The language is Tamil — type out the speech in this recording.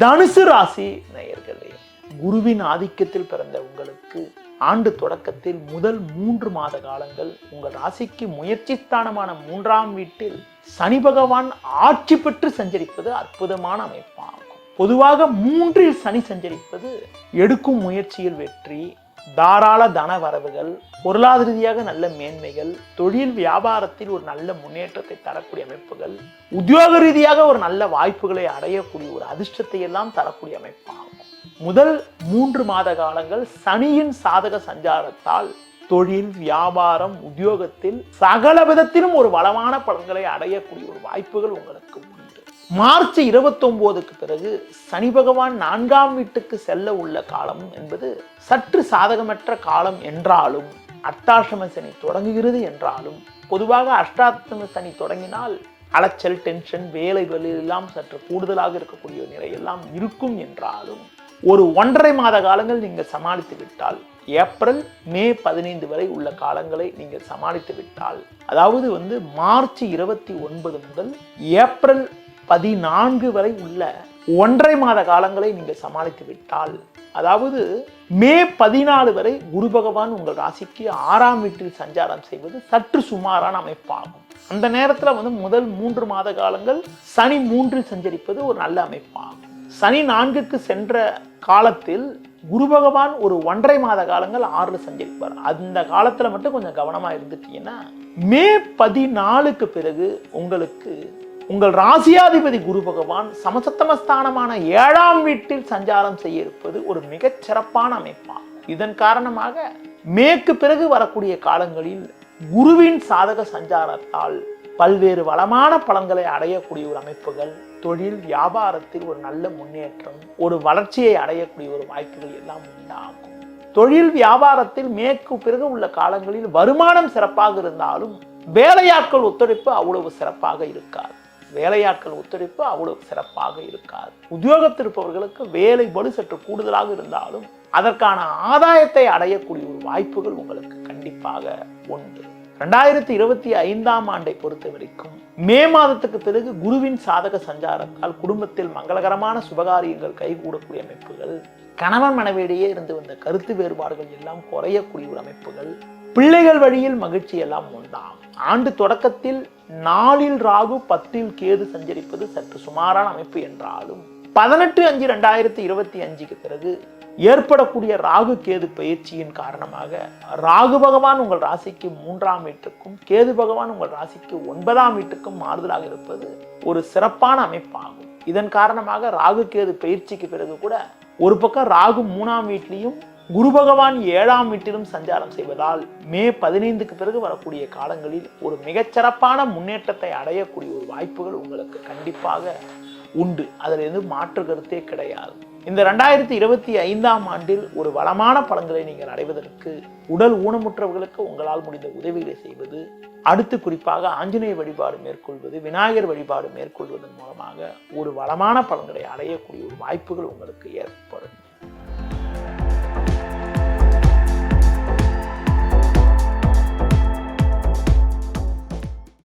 தனுசு ராசி நேயர்களே குருவின் ஆதிக்கத்தில் பிறந்த உங்களுக்கு ஆண்டு தொடக்கத்தில் முதல் மூன்று மாத காலங்கள் உங்கள் ராசிக்கு முயற்சி ஸ்தானமான மூன்றாம் வீட்டில் சனி பகவான் ஆட்சி பெற்று சஞ்சரிப்பது அற்புதமான அமைப்பாகும். பொதுவாக மூன்றில் சனி சஞ்சரிப்பது எடுக்கும் முயற்சியில் வெற்றி தாராள தன வரவுகள் பொருளாதார ரீதியாக நல்ல மேன்மைகள் தொழில் வியாபாரத்தில் ஒரு நல்ல முன்னேற்றத்தை தரக்கூடிய அமைப்புகள் உத்தியோக ரீதியாக ஒரு நல்ல வாய்ப்புகளை அடையக்கூடிய ஒரு அதிர்ஷ்டத்தை எல்லாம் தரக்கூடிய அமைப்பாகும். முதல் மூன்று மாத காலங்கள் சனியின் சாதக சஞ்சாரத்தால் தொழில் வியாபாரம் உத்தியோகத்தில் சகல விதத்திலும் ஒரு வளமான பலன்களை அடையக்கூடிய ஒரு வாய்ப்புகள் உங்களுக்கு உண்டு. மார்ச் இருபத்தொன்பதுக்கு பிறகு சனி பகவான் நான்காம் வீட்டுக்கு செல்ல உள்ள காலம் என்பது சற்று சாதகமற்ற காலம் என்றாலும் அட்டாசம சனி தொடங்குகிறது என்றாலும் பொதுவாக அஷ்டாத்தம சனி தொடங்கினால் அலைச்சல் டென்ஷன் வேலை எல்லாம் சற்று கூடுதலாக இருக்கக்கூடிய நிலையெல்லாம் நிலை எல்லாம் இருக்கும் என்றாலும் ஒரு ஒன்றரை மாத காலங்கள் நீங்கள் சமாளித்து விட்டால் ஏப்ரல் மே பதினைந்து வரை உள்ள காலங்களை நீங்கள் சமாளித்து விட்டால் அதாவது வந்து மார்ச் இருபத்தி ஒன்பது முதல் ஏப்ரல் பதினான்கு வரை உள்ள ஒன்றரை மாத காலங்களை நீங்கள் சமாளித்து விட்டால் அதாவது மே பதினாலு வரை குரு பகவான் உங்கள் ராசிக்கு ஆறாம் வீட்டில் சஞ்சாரம் செய்வது சற்று சுமாரான அமைப்பாகும். அந்த நேரத்தில் வந்து முதல் மூன்று மாத காலங்கள் சனி மூன்றில் சஞ்சரிப்பது ஒரு நல்ல அமைப்பாகும். சனி நான்குக்கு சென்ற காலத்தில் குரு பகவான் ஒரு ஒன்றரை மாத காலங்கள் ஆறுல சஞ்சரிப்பார். அந்த காலத்தில் மட்டும் கொஞ்சம் கவனமாக இருந்துட்டீங்கன்னா மே பதினாலுக்கு பிறகு உங்களுக்கு உங்கள் ராசியாதிபதி குரு பகவான் சமசத்தமஸ்தானமான ஏழாம் வீட்டில் சஞ்சாரம் செய்ய இருப்பது ஒரு மிகச் சிறப்பான அமைப்பாகும் இதன் காரணமாக மேற்கு பிறகு வரக்கூடிய காலங்களில் குருவின் சாதக சஞ்சாரத்தால் பல்வேறு வளமான பலன்களை அடையக்கூடிய ஒரு அமைப்புகள் தொழில் வியாபாரத்தில் ஒரு நல்ல முன்னேற்றம் ஒரு வளர்ச்சியை அடையக்கூடிய ஒரு வாய்ப்புகள் எல்லாம் உண்டாகும். தொழில் வியாபாரத்தில் மேற்கு பிறகு உள்ள காலங்களில் வருமானம் சிறப்பாக இருந்தாலும் வேலையாட்கள் ஒத்துழைப்பு அவ்வளவு சிறப்பாக இருக்காது. வேலையாட்கள் ஒத்துழைப்பு அவ்வளவு சிறப்பாக இருக்காது. உத்தியோகத்திருப்பவர்களுக்கு வேலை பலு சற்று கூடுதலாக இருந்தாலும் அதற்கான ஆதாயத்தை அடையக்கூடிய ஒரு வாய்ப்புகள் உங்களுக்கு கண்டிப்பாக உண்டு. ரெண்டாயிரத்தி இருபத்தி ஐந்தாம் ஆண்டை பொறுத்த வரைக்கும் மே மாதத்துக்கு பிறகு குருவின் சாதக சஞ்சாரத்தால் குடும்பத்தில் மங்களகரமான சுபகாரியங்கள் கைகூடக்கூடிய அமைப்புகள் கணவன் மனைவியிடையே இருந்து வந்த கருத்து வேறுபாடுகள் எல்லாம் குறையக்கூடிய ஒரு அமைப்புகள் பிள்ளைகள் வழியில் மகிழ்ச்சி எல்லாம் உண்டாம். ஆண்டு தொடக்கத்தில் நாலில் ராகு பத்தில் கேது சஞ்சரிப்பது சற்று சுமாரான அமைப்பு என்றாலும் பதினெட்டு அஞ்சு ரெண்டாயிரத்தி இருபத்தி அஞ்சுக்கு பிறகு ஏற்படக்கூடிய ராகு கேது பயிற்சியின் காரணமாக ராகு பகவான் உங்கள் ராசிக்கு மூன்றாம் வீட்டுக்கும் கேது பகவான் உங்கள் ராசிக்கு ஒன்பதாம் வீட்டுக்கும் மாறுதலாக இருப்பது ஒரு சிறப்பான அமைப்பாகும். இதன் காரணமாக ராகு கேது பயிற்சிக்கு பிறகு கூட ஒரு பக்கம் ராகு மூணாம் வீட்லேயும் குரு பகவான் ஏழாம் வீட்டிலும் சஞ்சாரம் செய்வதால் மே பதினைந்துக்கு பிறகு வரக்கூடிய காலங்களில் ஒரு மிகச்சிறப்பான முன்னேற்றத்தை அடையக்கூடிய ஒரு வாய்ப்புகள் உங்களுக்கு கண்டிப்பாக உண்டு. அதில் மாற்று கருத்தே கிடையாது. இந்த ரெண்டாயிரத்தி இருபத்தி ஐந்தாம் ஆண்டில் ஒரு வளமான பலன்களை நீங்கள் அடைவதற்கு உடல் ஊனமுற்றவர்களுக்கு உங்களால் முடிந்த உதவிகளை செய்வது அடுத்து குறிப்பாக ஆஞ்சநேய வழிபாடு மேற்கொள்வது விநாயகர் வழிபாடு மேற்கொள்வதன் மூலமாக ஒரு வளமான பலன்களை அடையக்கூடிய ஒரு வாய்ப்புகள் உங்களுக்கு ஏற்படும்.